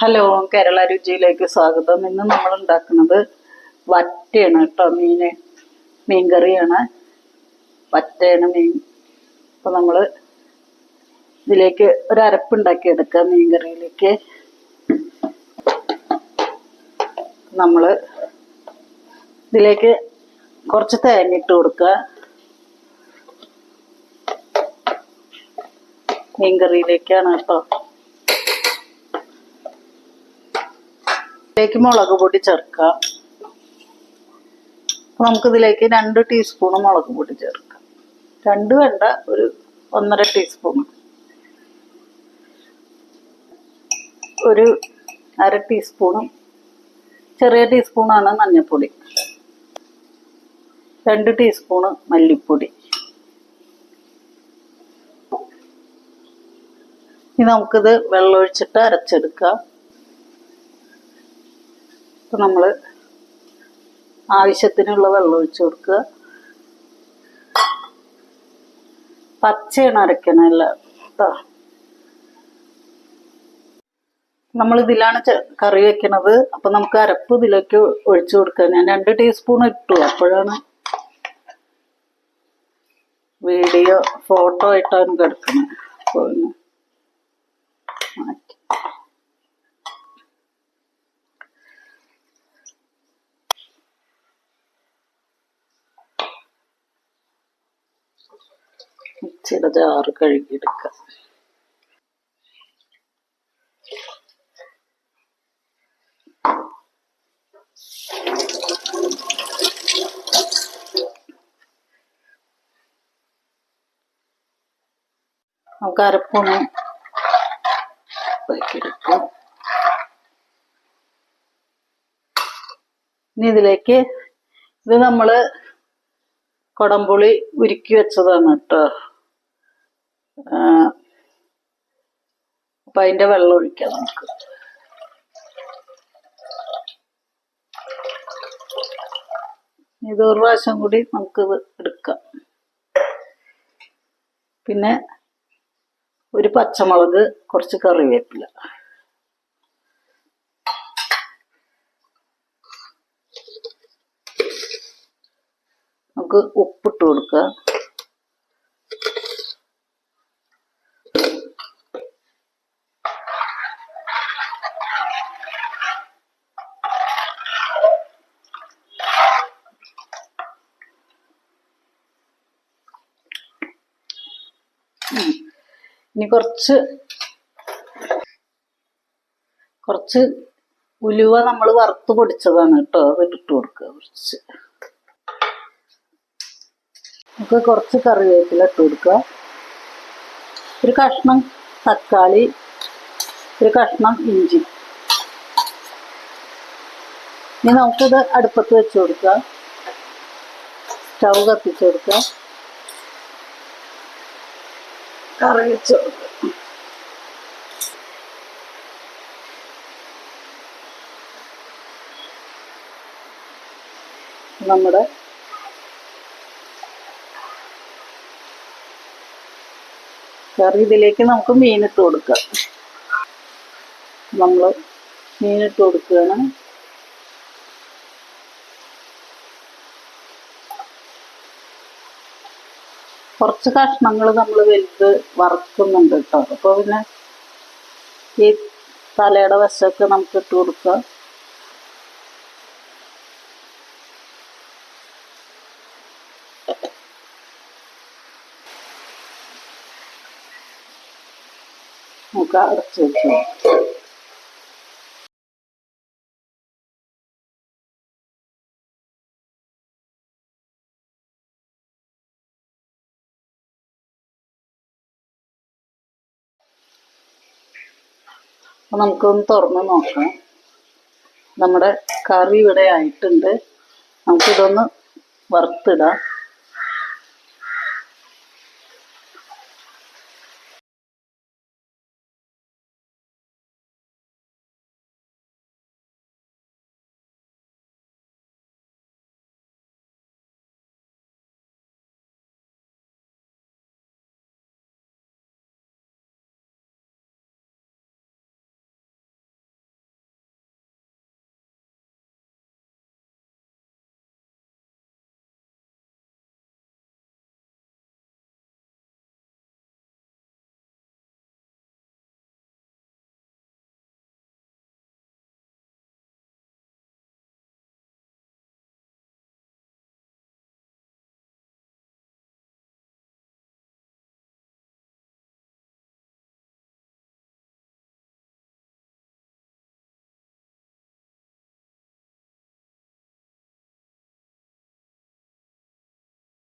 Hello Kerala രുചിയിലേക്ക് സ്വാഗതം. ഇന്ന് നമ്മൾ ഉണ്ടാക്കുന്നത് വറ്റയാണ് കേട്ടോ മീന് മീൻകറിയാണ്. വറ്റയാണ് മീൻ. അപ്പൊ നമ്മൾ ഇതിലേക്ക് ഒരു അരപ്പുണ്ടാക്കി എടുക്കാം മീൻകറിയിലേക്ക്. നമ്മൾ ഇതിലേക്ക് കുറച്ച് തേങ്ങ ഇട്ട് കൊടുക്കുക. മീൻകറിയിലേക്കാണ് കേട്ടോ. ഇതിലേക്ക് മുളക് പൊടി ചേർക്കാം അപ്പൊ നമുക്കിതിലേക്ക് രണ്ട് ടീസ്പൂൺ മുളക് പൊടി ചേർക്കാം. രണ്ട് വേണ്ട ഒരു ഒന്നര ടീസ്പൂൺ ഒരു അര ടീസ്പൂണും ചെറിയ ടീസ്പൂണാണ് മഞ്ഞൾപ്പൊടി രണ്ട് ടീസ്പൂണ് മല്ലിപ്പൊടി. ഇനി നമുക്കിത് വെള്ളമൊഴിച്ചിട്ട് അരച്ചെടുക്കാം. ഇപ്പം നമ്മൾ ആവശ്യത്തിനുള്ള വെള്ളം ഒഴിച്ചു കൊടുക്കുക. പച്ചയാണ് അരക്കണല്ല കേട്ടോ നമ്മൾ ഇതിലാണ് കറി വെക്കണത്. അപ്പൊ നമുക്ക് അരപ്പ് ഇതിലേക്ക് ഒഴിച്ചു കൊടുക്കുക. ഞാൻ രണ്ട് ടീസ്പൂൺ ഇട്ടു. അപ്പോഴാണ് വീഡിയോ ഫോട്ടോ ആയിട്ടാണ് കിടക്കുന്നത്. അപ്പോൾ മിക്സിയുടെ ആറ് കഴുകിയെടുക്കുക. നമുക്ക് അരപ്പൊന്ന് ഇനി ഇതിലേക്ക് ഇത് നമ്മൾ കൊടംപുളി ഉരുക്കി വെച്ചതാണ് കേട്ടോ. അപ്പൊ അതിന്റെ വെള്ളം ഒഴിക്കാം നമുക്ക്. ഇത് ഒരു പ്രാവശ്യം കൂടി നമുക്ക് എടുക്കാം. പിന്നെ ഒരു പച്ചമുളക് കുറച്ച് കറിവേപ്പില. നമുക്ക് ഉപ്പിട്ട് കൊടുക്കുക ഇനി കുറച്ച് കുറച്ച് ഉലുവ നമ്മൾ വറുത്ത് പൊടിച്ചതാണ് കേട്ടോ. അത് ഇട്ട് കൊടുക്കുക കുറച്ച്. നമുക്ക് കുറച്ച് കറിവേപ്പില ഇട്ട് കൊടുക്കുക. ഒരു കഷ്ണം തക്കാളി ഒരു കഷ്ണം ഇഞ്ചി. ഇനി നമുക്കിത് അടുപ്പത്ത് വെച്ച് കൊടുക്കുക സ്റ്റൗ കത്തിച്ച് കൊടുക്കുക കറി വെച്ച് കൊടുക്കുക നമ്മുടെ കറി ഇതിലേക്ക് നമുക്ക് മീനിട്ട് കൊടുക്കാം. നമ്മൾ മീനിട്ട് കൊടുക്കുകയാണ്. കുറച്ച് കഷ്ണങ്ങൾ നമ്മൾ വലുത് വറുക്കുന്നുണ്ട് കേട്ടോ. അപ്പോൾ പിന്നെ ഈ തലയുടെ വശമൊക്കെ നമുക്ക് ഇട്ട് കൊടുക്കുക നമുക്ക് അടച്ചു വെച്ചു അപ്പൊ നമുക്കൊന്ന് തുറന്ന് നോക്കാം. നമ്മുടെ കറി ഇവിടെ ആയിട്ടുണ്ട്. നമുക്കിതൊന്ന് വറുത്തിടാം.